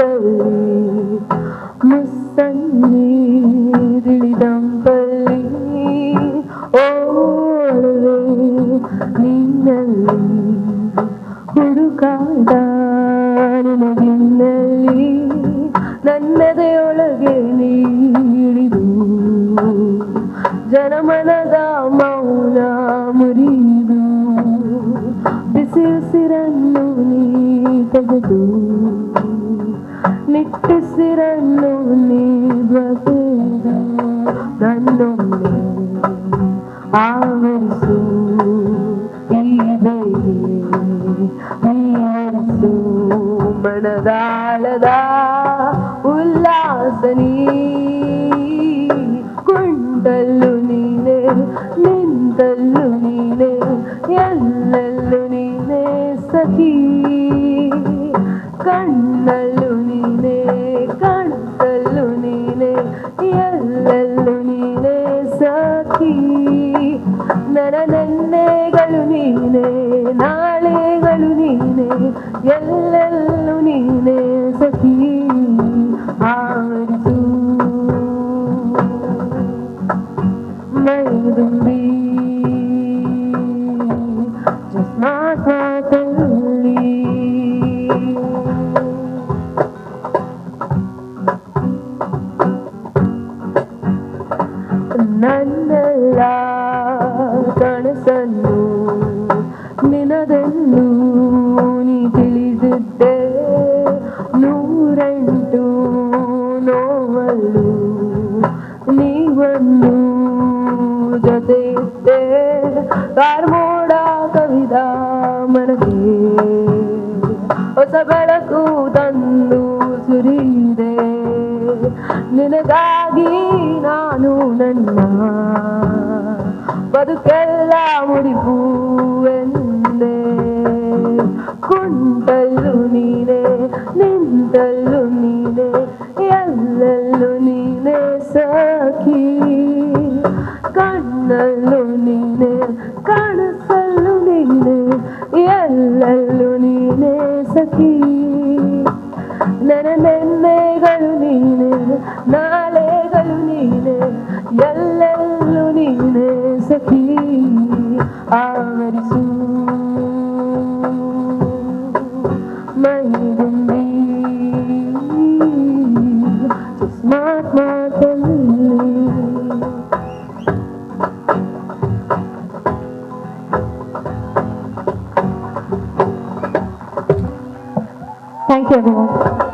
ഭൈരവി മുസന്നിധിളിതം പള്ളി ഓളെ നിന്നലി ಹುಡುಕಾಡಿನಲ್ಲಿ ನನ್ನದೆಯೊಳಗೆ ನೀಡಿದು ಜನಮನದ ಮೌನ ಮುರಿದು ಬಿಸಿ ಉಸಿರನ್ನು ನೀ ತೆಗೆದು ನಿಟ್ಟಿಸಿರನ್ನು ನೀ ಬಗೆದು ನನ್ನೊಮ್ಮೆ ಆವರಿಸು ಈ ದಯೆ ನೀರಿಸು ಮನದಾಳದ ಉಲ್ಲಾಸನೀ ಕುಂಟಲ್ಲು ನೀನೆ ನಿಂತಲ್ಲು ನೀನೆ ಎಲ್ಲೆಲ್ಲು ನೀನೆ ಸಖಿ ಎಲ್ಲೆಲ್ಲು ನೀನೆ ಸಖಿ ನನ್ನ ನೆನ್ನೆಗಳು ನೀನೆ ನಾಳೆಗಳು ನೀನೆ ಎಲ್ಲೆಲ್ಲೂ ನೀನೆ ಸಖಿ ಆವರಿಸು ಮೈದುಂಬಿ ನನ್ನೆಲ್ಲ ಕನಸನ್ನು ನಿನದೆಂದು ನೀ ತಿಳಿದಿದ್ದೆ. ನೂರೆಂಟು ನೋವಲ್ಲು ನೀವನ್ನು ಜೊತೆ ಇದ್ದೆ ಕಾರ್ಮೋಡ ಕವಿದ ಮನಗೆ ಹೊಸ ಬೆಳಕು ನಿನಗಾಗಿ ನಾನು ನನ್ನ ಬದುಕೆಲ್ಲ ಮುಡಿಪು ಎಂದೆ ಕುಂಟಲ್ಲು ನೀನೆ ನಿಂತಲ್ಲು ನೀನೆ ಎಲ್ಲೆಲ್ಲೂ ನೀನೆ ಸಖಿ ಕಣ್ಣಲ್ಲು ನೀನೆ ಕನಸಲ್ಲು ನೀನೆ ಎಲ್ಲೆಲ್ಲೂ ನೀನೆ ಸಖಿ ನಾಳೆಗಳು ನೀನೆ ಎಲ್ಲೆಲ್ಲೂ ನೀನೆ ಸಖಿ ಆವರಿಸು ಮೈದುಂಬಿ ಸ್ಮಾರ್ಟ್ ಮಾತಲ್ಲಿ Thank you, everyone.